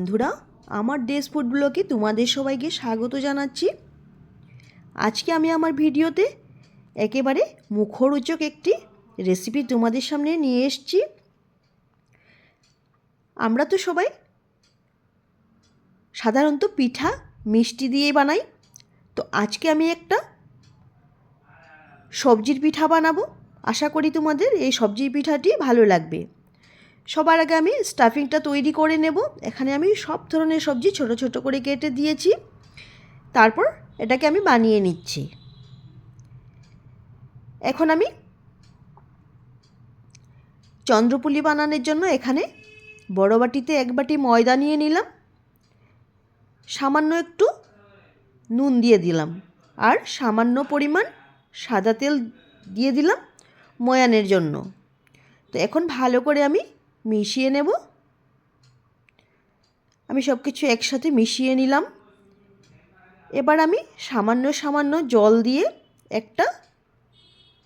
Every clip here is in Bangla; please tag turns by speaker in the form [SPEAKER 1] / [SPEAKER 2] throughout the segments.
[SPEAKER 1] বন্ধুরা, আমার ডেস ফুড ব্লগে তোমাদের সবাইকে স্বাগত জানাচ্ছি। আজকে আমি আমার ভিডিওতে একেবারে মুখরোচক একটি রেসিপি তোমাদের সামনে নিয়ে এসেছি। আমরা তো সবাই সাধারণত পিঠা মিষ্টি দিয়ে বানাই। তো আজকে আমি একটা সবজির পিঠা বানাবো। আশা করি তোমাদের এই সবজির পিঠাটি ভালো লাগবে। সবার আগে আমি স্টাফিংটা তৈরি করে নেব। এখানে আমি সব ধরনের সবজি ছোট ছোট করে কেটে দিয়েছি। তারপর এটাকে আমি বানিয়ে নিচ্ছি। এখন আমি চন্দ্রপুলি বানানোর জন্য এখানে বড় বাটিতে এক বাটি ময়দা নিয়ে নিলাম। সামান্য একটু নুন দিয়ে দিলাম। আর সামান্য পরিমাণ সাদা তেল দিয়ে দিলাম ময়ানের জন্য। তো এখন ভালো করে আমি মিশিয়ে নেব। আমি সব কিছু একসাথে মিশিয়ে নিলাম। এবার আমি সামান্য সামান্য জল দিয়ে একটা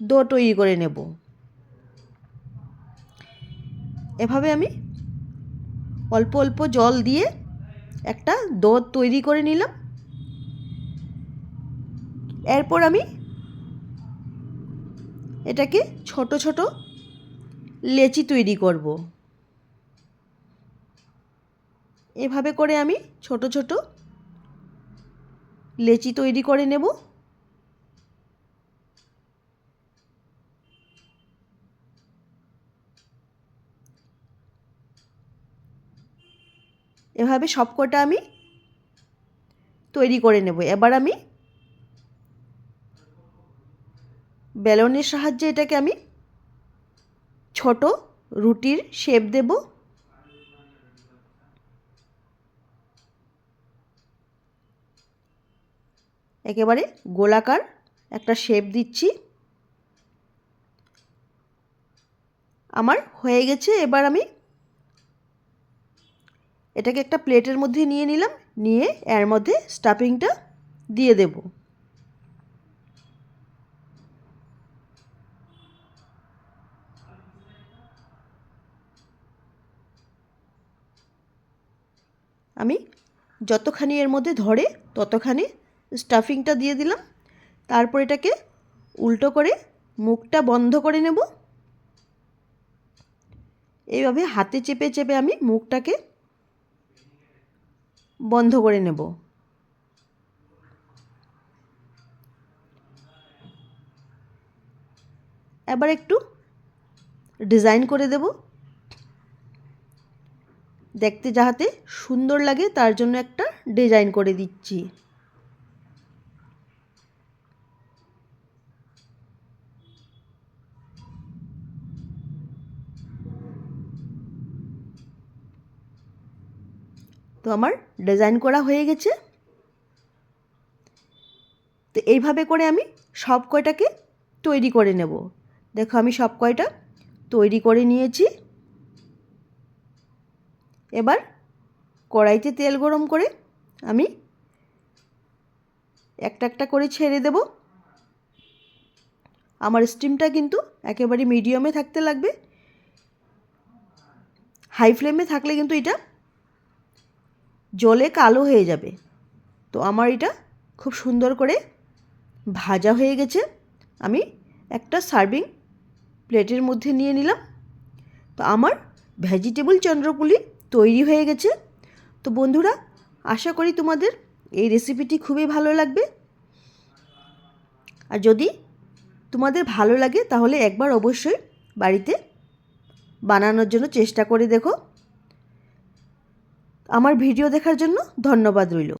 [SPEAKER 1] দো তৈরি করে নেব। এভাবে আমি অল্প অল্প জল দিয়ে একটা ডো তৈরি করে নিলাম। এরপর আমি এটাকে ছোট ছোট লেচি তৈরি করব। এভাবে করে আমি ছোট ছোট লেচি তৈরি করে নেব। এভাবে সবকটা আমি তৈরি করে নেব। এবার আমি বেলনের সাহায্যে এটাকে আমি ছোট রুটির শেপ দেব। একেবারে গোলাকার একটা শেপ দিচ্ছি। আমার হয়ে গেছে, এবার আমি এটাকে একটা প্লেটের মধ্যে নিয়ে নিলাম, নিয়ে এর মধ্যে স্টাফিংটা দিয়ে দেবো। আমি যতখানি এর মধ্যে ধরে ততখানি স্টাফিংটা দিয়ে দিলাম। তারপর এটাকে উল্টো করে মুখটা বন্ধ করে নেব। এইভাবে হাতে চেপে চেপে আমি মুখটাকে বন্ধ করে নেব। এবার একটু ডিজাইন করে দেবো। দেখতে যাহাতে সুন্দর লাগে, তার জন্য একটা ডিজাইন করে দিচ্ছি। তো আমার ডিজাইন করা হয়ে গেছে। তো এইভাবে করে আমি সব কয়টাকে তৈরি করে নেব। দেখো আমি সব কয়টা তৈরি করে নিয়েছি। এবার কড়াইতে তেল গরম করে আমি একটা একটা করে ছেড়ে দেব। আমার স্টিমটা কিন্তু একেবারে মিডিয়ামে থাকতে লাগবে। হাই ফ্লেমে থাকলে কিন্তু এটা জলে কালো হয়ে যাবে। তো আমার এটা খুব সুন্দর করে ভাজা হয়ে গেছে। আমি একটা সার্ভিং প্লেটের মধ্যে নিয়ে নিলাম। তো আমার ভেজিটেবল চন্দ্রপুলি তৈরি হয়ে গেছে। তো বন্ধুরা, আশা করি তোমাদের এই রেসিপিটি খুবই ভালো লাগবে। আর যদি তোমাদের ভালো লাগে, তাহলে একবার অবশ্যই বাড়িতে বানানোর জন্য চেষ্টা করে দেখো। আমার ভিডিও দেখার জন্য ধন্যবাদ রইল।